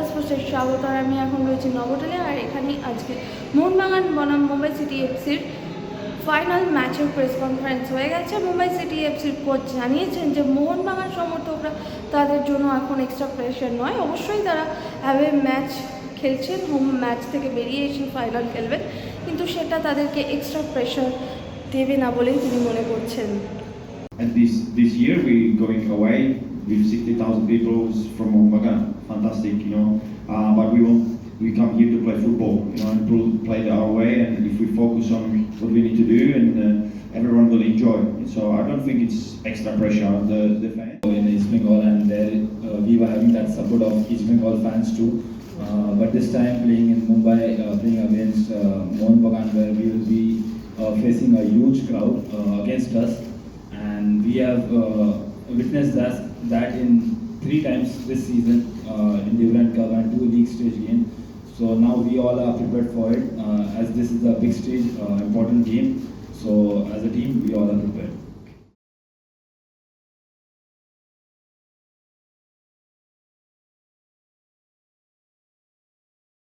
এক্সপ্রেসের স্বাগত। আর আমি এখন রয়েছি নবটালে আর এখানেই আজকে মোহনবাগান বনাম মুম্বাই সিটি এফসির ফাইনাল ম্যাচের প্রেস কনফারেন্স হয়ে গেছে। মুম্বাই সিটি এফসির কোচ জানিয়েছেন যে মোহনবাগান সমর্থকরা তাদের জন্য এখন এক্সট্রা প্রেশার নয়। অবশ্যই তারা অ্যাওয়ে ম্যাচ খেলছেন হোম ম্যাচ থেকে বেরিয়ে এসে ফাইনাল খেলবেন, কিন্তু সেটা তাদেরকে এক্সট্রা প্রেশার দেবে না বলেই তিনি মনে করছেন। And this this year we going away with 60,000 people from Momagan. Fantastic, you know. Uh, but we want we come here to play football, you know, and play our way. And if we focus on what we need to do, and uh, everyone will enjoy. So I don't think it's extra pressure on the the fans. in East Bengal and uh, we were having that support of East Bengal fans too. Uh, but this time playing in Mumbai, uh, playing against uh, where we will be uh, facing a huge crowd against us and we have witnessed that, that in three times this season uh, in the Durand Cup and two league stage game. So now we all are prepared for it uh, as this is a big stage, uh, important game. So as a team we all are prepared.